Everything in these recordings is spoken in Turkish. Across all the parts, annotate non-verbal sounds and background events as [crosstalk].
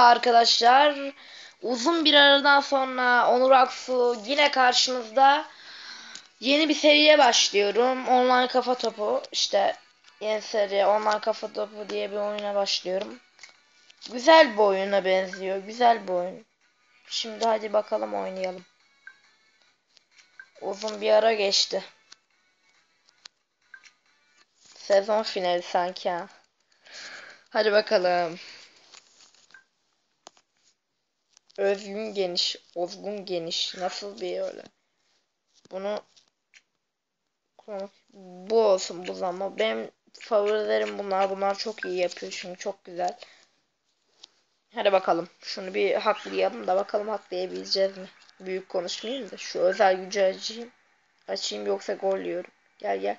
Merhaba arkadaşlar. Uzun bir aradan sonra Onur Aksu yine karşınızda. Yeni bir seriye başlıyorum. Online kafa topu. İşte yeni seri online kafa topu diye bir oyuna başlıyorum. Güzel bir oyuna benziyor. Güzel bir oyun. Şimdi hadi bakalım oynayalım. Uzun bir ara geçti. Sezon finali sanki ha. Hadi bakalım. Özgün geniş, ozgun geniş. Nasıl bir öyle? Bunu bu olsun bu zaman. Benim favorilerim bunlar. Bunlar çok iyi yapıyor çünkü çok güzel. Hadi bakalım. Şunu bir haklayalım da bakalım haklayabileceğiz mi? Büyük konuşmayayım da şu özel gücü açayım. Açayım yoksa gol yiyorum. Gel gel.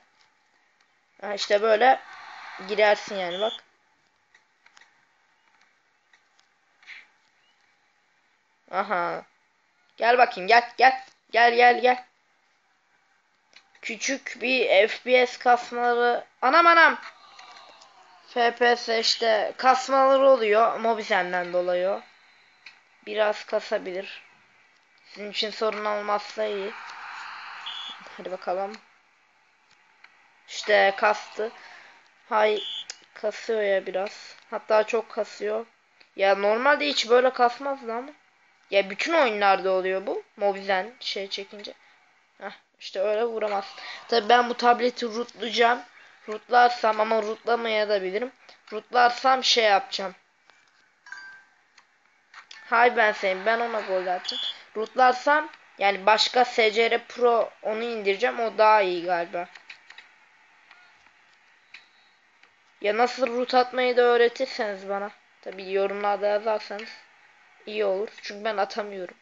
Ha işte böyle girersin yani bak. Aha. Gel bakayım gel gel. Gel gel gel. Küçük bir FPS kasmaları. Anam anam. FPS işte kasmaları oluyor. Mobizen'den dolayı. Biraz kasabilir. Sizin için sorun olmazsa iyi. Hadi bakalım. İşte kastı. Hay kasıyor ya biraz. Hatta çok kasıyor. Ya normalde hiç böyle kasmazdı ama. Ya bütün oyunlarda oluyor bu. Mobizen şey çekince. Heh, işte öyle vuramaz. Tabi ben bu tableti rootlayacağım. Rootlarsam ama rootlamaya da bilirim. Rootlarsam şey yapacağım. Hay ben senin ben ona gol atacağım. Rootlarsam yani başka SCR Pro onu indireceğim. O daha iyi galiba. Ya nasıl root atmayı da öğretirseniz bana. Tabi yorumlarda yazarsanız iyi olur. Çünkü ben atamıyorum.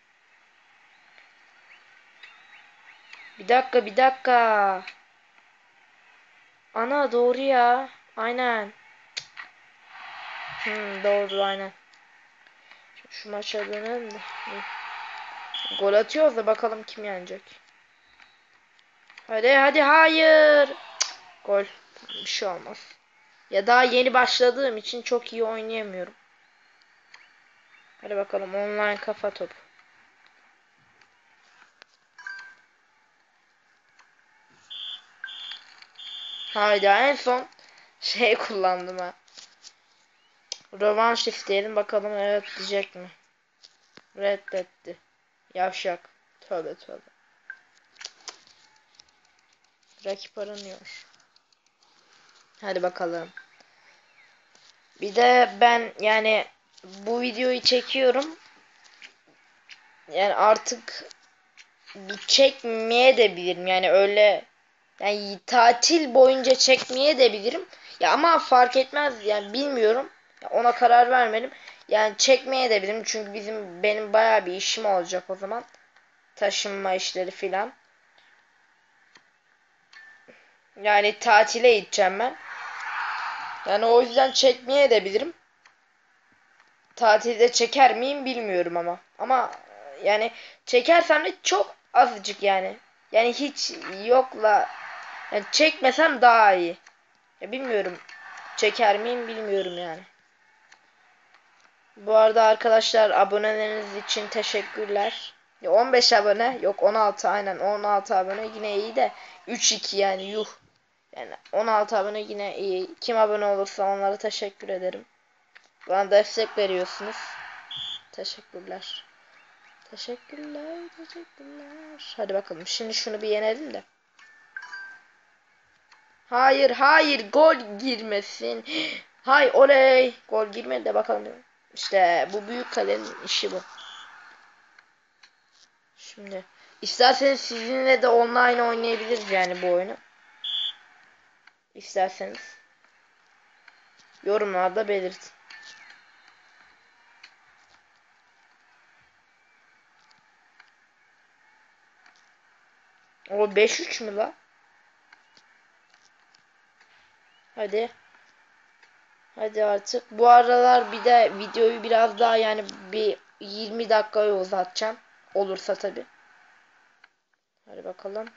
Bir dakika bir dakika. Ana doğru ya. Aynen. Hmm, doğru aynen. Şimdi şu maça dönelim de. Gol atıyoruz da bakalım kim yenecek. Hadi hadi hayır. Cık, gol. Bir şey olmaz. Ya daha yeni başladığım için çok iyi oynayamıyorum. Hadi bakalım online kafa topu. Haydi en son şey [laughs] kullandım ha. Rövanş isteyelim bakalım evet diyecek mi? Reddetti. Yavşak. Tövbe tövbe. Rakip aranıyor. Hadi bakalım. Bir de ben yani bu videoyu çekiyorum. Yani artık çekmeye de bilirim. Yani öyle yani tatil boyunca çekmeye de bilirim. Ya ama fark etmez yani bilmiyorum. Ona karar vermedim. Yani çekmeye de bilirim. Çünkü bizim benim baya bir işim olacak o zaman. Taşınma işleri filan. Yani tatile gideceğim ben. Yani o yüzden çekmeye de bilirim. Tatilde çeker miyim bilmiyorum ama. Ama yani çekersem de çok azıcık yani. Yani hiç yokla yani çekmesem daha iyi. Ya bilmiyorum. Çeker miyim bilmiyorum yani. Bu arada arkadaşlar aboneleriniz için teşekkürler. 15 abone yok 16 aynen 16 abone yine iyi de 3-2 yani yuh. Yani 16 abone yine iyi. Kim abone olursa onlara teşekkür ederim. Bana destek veriyorsunuz. Teşekkürler. Teşekkürler, teşekkürler. Hadi bakalım. Şimdi şunu bir yenelim de. Hayır, hayır. Gol girmesin. Hay oley. Gol girmedi de bakalım. İşte bu büyük kalenin işi bu. Şimdi isterseniz sizinle de online oynayabiliriz yani bu oyunu. İsterseniz yorumlarda belirtin. O 5-3 mü la? Hadi. Hadi artık. Bu aralar bir de videoyu biraz daha yani bir 20 dakikaya uzatacağım. Olursa tabi. Hadi bakalım.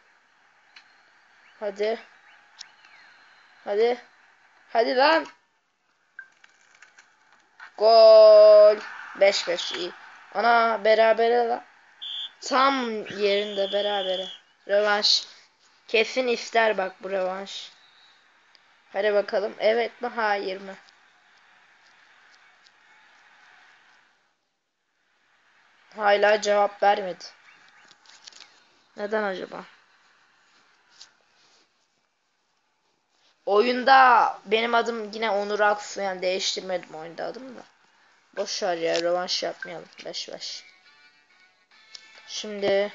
Hadi. Hadi. Hadi lan. Gol. 5-5 iyi. Ana berabere la. Tam yerinde berabere. Rövanş. Kesin ister bak bu rövanş. Hadi bakalım. Evet mi hayır mı? Hala cevap vermedi. Neden acaba? Oyunda benim adım yine Onur Aksu yani değiştirmedim oyunda adım da. Boş ver ya rövanş yapmayalım 5-5. Şimdi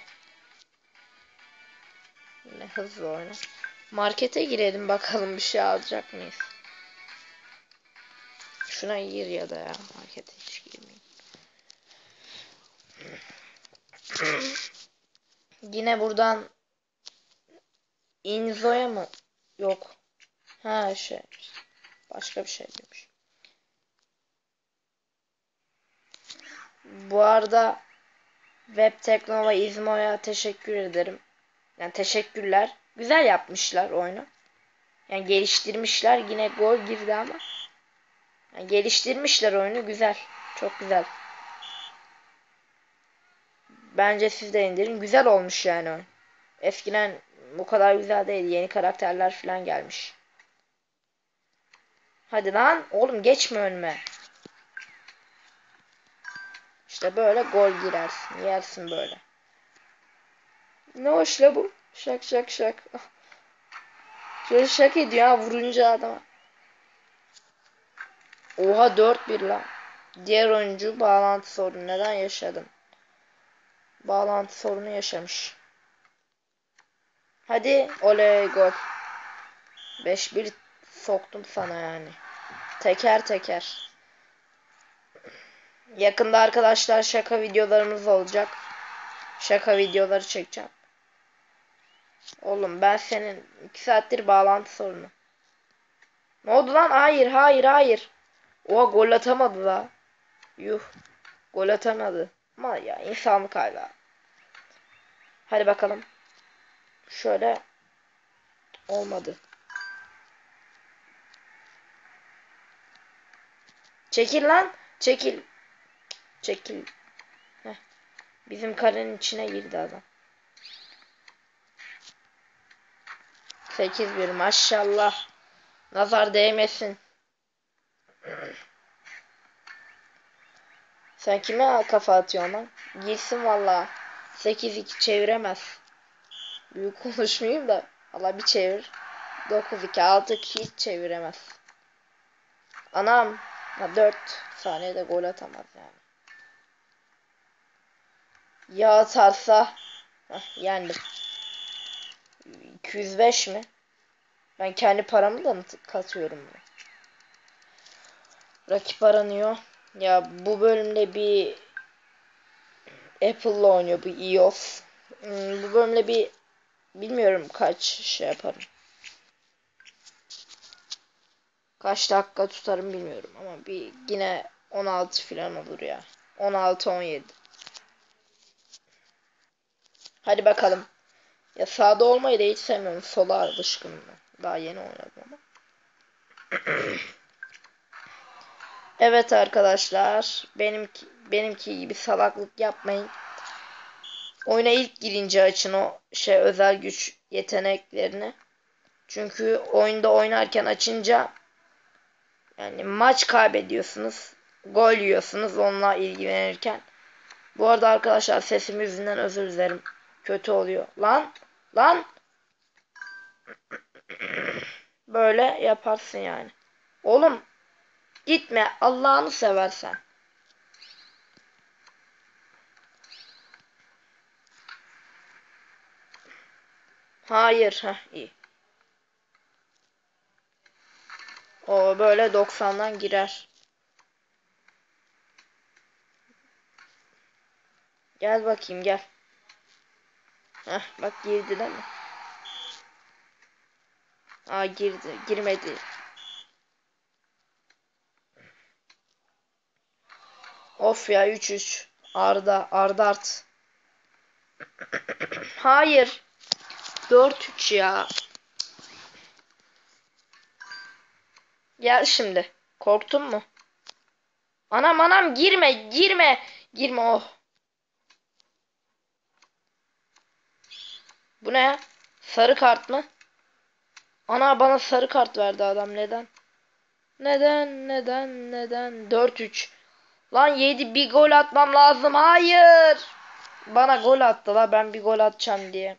yine hızlı oyna. Markete girelim bakalım bir şey alacak mıyız? Şuna gir ya da ya markete hiç girmeyeyim. [clears throat] Yine buradan Inzo'ya mı? Yok. Ha şey. Başka bir şey demiş. Bu arada Web Tekno ve İzmo'ya teşekkür ederim. Yani teşekkürler. Güzel yapmışlar oyunu. Yani geliştirmişler. Yine gol girdi ama. Yani geliştirmişler oyunu. Güzel. Çok güzel. Bence siz de indirin. Güzel olmuş yani oyun. Eskiden bu kadar güzel değil. Yeni karakterler falan gelmiş. Hadi lan. Oğlum geçme önüme. İşte böyle gol girersin. Yersin böyle. Ne hoş bu. Şak şak şak. [laughs] Şöyle şak ediyor ha vurunca adama. Oha 4-1 lan. Diğer oyuncu bağlantı sorunu. Neden yaşadın? Bağlantı sorunu yaşamış. Hadi oley gol. 5-1 soktum sana yani. Teker teker. Yakında arkadaşlar şaka videolarımız olacak. Şaka videoları çekeceğim. Oğlum ben senin 2 saattir bağlantı sorunu. Ne oldu lan? Hayır hayır hayır. Oha gol atamadı la. Yuh. Gol atamadı. Ama ya insanlık hala. Hadi bakalım. Şöyle. Olmadı. Çekil lan. Çekil. Çekil. Heh. Bizim karenin içine girdi adam. 8-1 maşallah. Nazar değmesin. Sen kime kafa atıyorsun lan? Girsin valla. 8-2 çeviremez. Büyük [laughs] konuşmayayım da. Allah bir çevir. 9-2 6-2 hiç çeviremez. Anam. Ha, 4 saniyede gol atamaz yani. Ya atarsa Heh, yendim. 205 mi? Ben kendi paramı da katıyorum buna? Rakip aranıyor. Ya bu bölümde bir Apple'la oynuyor bu iOS. Hmm, bu bölümde bir bilmiyorum kaç şey yaparım. Kaç dakika tutarım bilmiyorum ama bir yine 16 falan olur ya. 16 17. Hadi bakalım. Ya sağda olmayı da hiç sevmiyorum. Sola alışkınım. Daha yeni oynadım ama. [clears throat] evet arkadaşlar. Benimki, benimki gibi salaklık yapmayın. Oyuna ilk girince açın o şey özel güç yeteneklerini. Çünkü oyunda oynarken açınca yani maç kaybediyorsunuz. Gol yiyorsunuz onunla ilgilenirken. Bu arada arkadaşlar sesim yüzünden özür dilerim. Kötü oluyor. Lan lan böyle yaparsın yani. Oğlum gitme Allah'ını seversen. Hayır. Heh, iyi. O böyle 90'dan girer. Gel bakayım gel. Heh, bak girdi değil mi? Aa girdi. Girmedi. Of ya 3-3. Arda. Arda art. Hayır. 4-3 ya. Gel şimdi. Korktun mu? Anam anam girme girme. Girme oh. Bu ne? Sarı kart mı? Ana bana sarı kart verdi adam neden? Neden neden neden? 4-3. Lan 7 bir gol atmam lazım. Hayır. Bana gol attı la ben bir gol atacağım diye.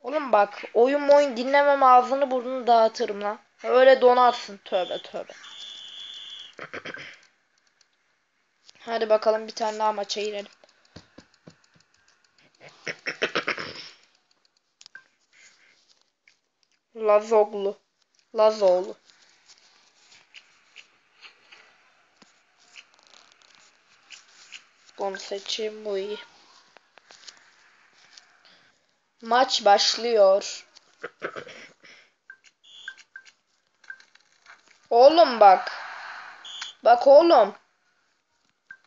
Oğlum bak oyun oyun dinlemem ağzını burnunu dağıtırım lan. Öyle donarsın. Tövbe tövbe. Hadi bakalım bir tane daha maça girelim. Lazoglu. Lazoğlu. Bunu seçeyim bu iyi. Maç başlıyor. Oğlum bak. Bak oğlum.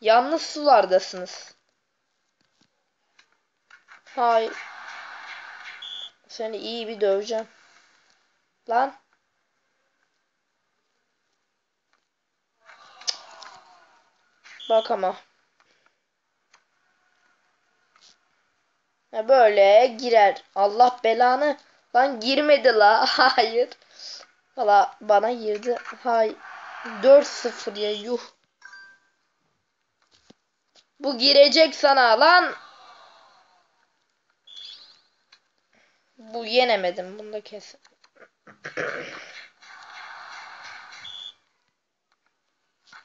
Yalnız sulardasınız. Hayır. Seni iyi bir döveceğim. Lan. Bak ama. Ya böyle girer. Allah belanı. Lan girmedi la. [laughs] Hayır. Valla bana girdi. Hay. 4-0 ya yuh. Bu girecek sana lan. Bu yenemedim. Bunu da kesin.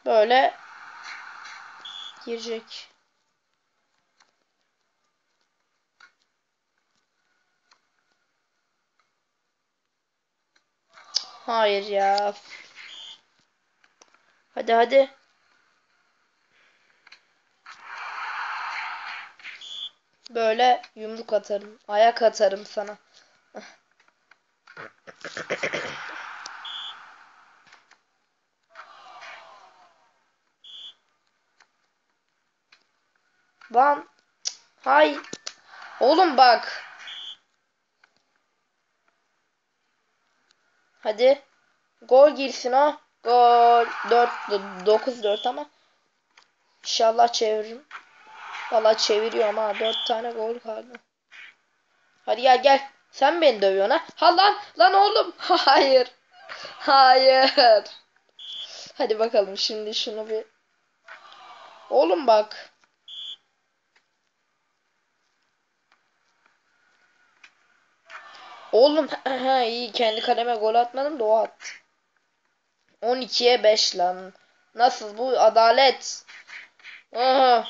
Böyle girecek. Hayır ya. Hadi hadi. Böyle yumruk atarım. Ayak atarım sana. Lan. Hay. Oğlum bak. Hadi. Gol girsin o. Gol. 4 9 4 ama İnşallah çeviririm. Valla çeviriyorum ha. 4 tane gol kaldı. Hadi gel gel. Sen beni dövüyorsun ha. Ha lan. Lan oğlum. [laughs] Hayır. Hayır. Hadi bakalım şimdi şunu bir. Oğlum bak. Oğlum [laughs] iyi kendi kaleme gol atmadım da o attı. 12'ye 5 lan. Nasıl bu adalet? Aha.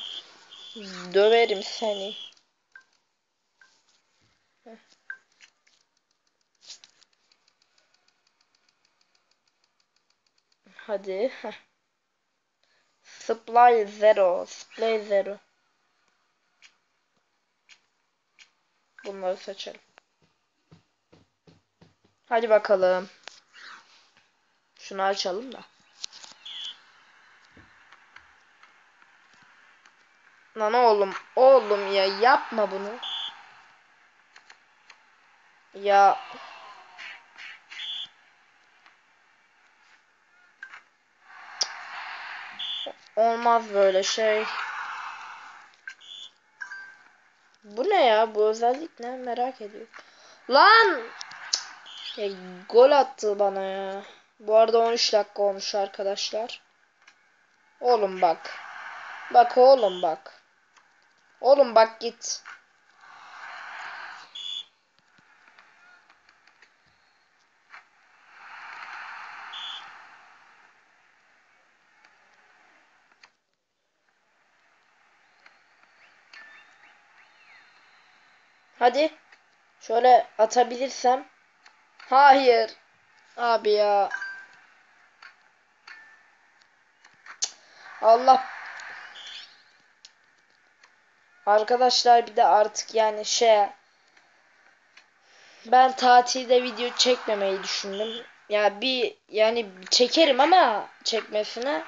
Döverim seni. Hadi. [laughs] Supply zero. Supply zero. Bunları seçelim. Hadi bakalım. Şunu açalım da. Lan oğlum, oğlum ya yapma bunu. Ya olmaz böyle şey. Bu ne ya? Bu özellik ne? Merak ediyorum. Lan! Ya, gol attı bana ya. Bu arada 13 dakika olmuş arkadaşlar. Oğlum bak. Bak oğlum bak. Oğlum bak git. Hadi. Şöyle atabilirsem. Hayır. Abi ya. Allah. Arkadaşlar bir de artık yani şey ben tatilde video çekmemeyi düşündüm. Ya bir yani çekerim ama çekmesine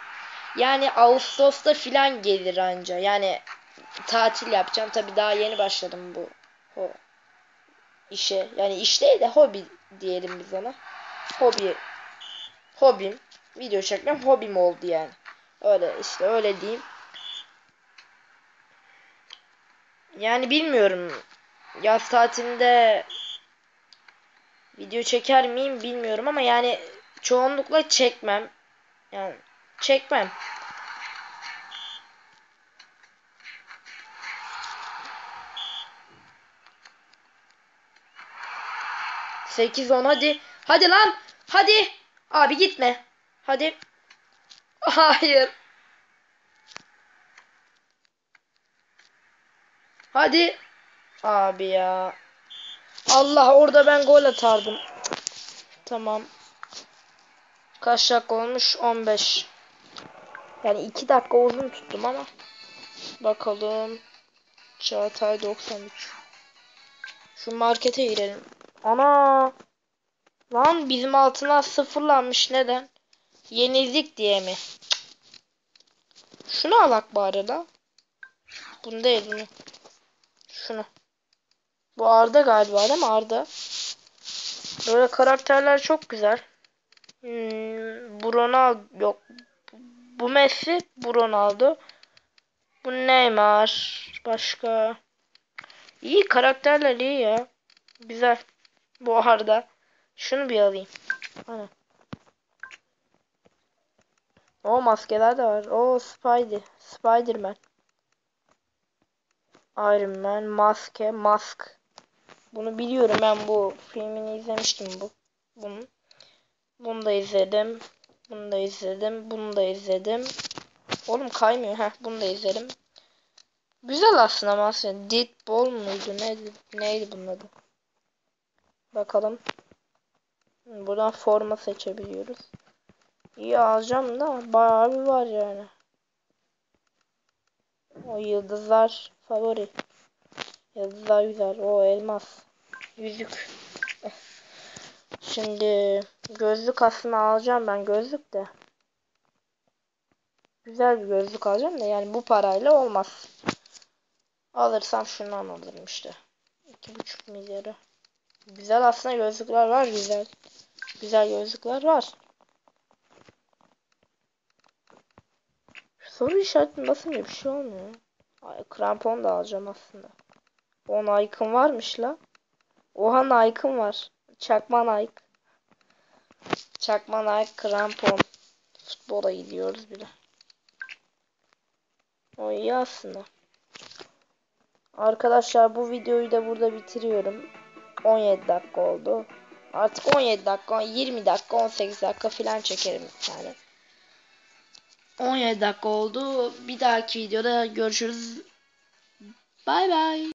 yani Ağustos'ta filan gelir anca. Yani tatil yapacağım. Tabi daha yeni başladım bu o işe. Yani iş değil de hobi diyelim biz ona. Hobi. Hobim. Video çekmem hobim oldu yani. Öyle işte öyle diyeyim. Yani bilmiyorum. Yaz tatilinde video çeker miyim bilmiyorum ama yani çoğunlukla çekmem. Yani çekmem. Sekiz on hadi. Hadi lan. Hadi. Abi gitme. Hadi. [laughs] Hayır. Hadi. Abi ya. Allah orada ben gol atardım. Tamam. Kaç dakika olmuş? 15. Yani 2 dakika uzun tuttum ama. Bakalım. Çağatay 93. Şu markete girelim. Ana. Lan bizim altına sıfırlanmış. Neden? Yenildik diye mi? Şunu alak bari la. Bunu değil bunu. Şunu. Bu Arda galiba değil mi Arda? Böyle karakterler çok güzel. Hmm, bu Ronaldo yok. Bu Messi, bu Ronaldo. Bu Neymar. Başka. İyi karakterler iyi ya. Güzel. Bu Arda. Şunu bir alayım. Hani. O maskeler de var. O Spidey. Spiderman. Iron Man. Maske. Mask. Bunu biliyorum ben bu filmini izlemiştim bu. Bunu. Bunu da izledim. Bunu da izledim. Bunu da izledim. Oğlum kaymıyor. Heh, bunu da izledim. Güzel aslında maske. Deadpool muydu? Neydi, neydi bunun adı? Bakalım. Buradan forma seçebiliyoruz. İyi alacağım da bayağı bir var yani. O yıldızlar favori. Yıldızlar güzel. O elmas. Yüzük. Şimdi gözlük aslında alacağım ben gözlük de. Güzel bir gözlük alacağım da yani bu parayla olmaz. Alırsam şundan alırım işte. 2,5 milyarı. Güzel aslında gözlükler var güzel. Güzel gözlükler var. Soru işareti nasıl bir şey olmuyor. Ay, krampon da alacağım aslında. O Nike'ın varmış la. Oha Nike'ın var. Çakma Nike. Çakma Nike krampon. Futbola gidiyoruz bile. O iyi aslında. Arkadaşlar bu videoyu da burada bitiriyorum. 17 dakika oldu. Artık 17 dakika, 20 dakika, 18 dakika falan çekerim yani. 17 dakika oldu. Bir dahaki videoda görüşürüz. Bay bay.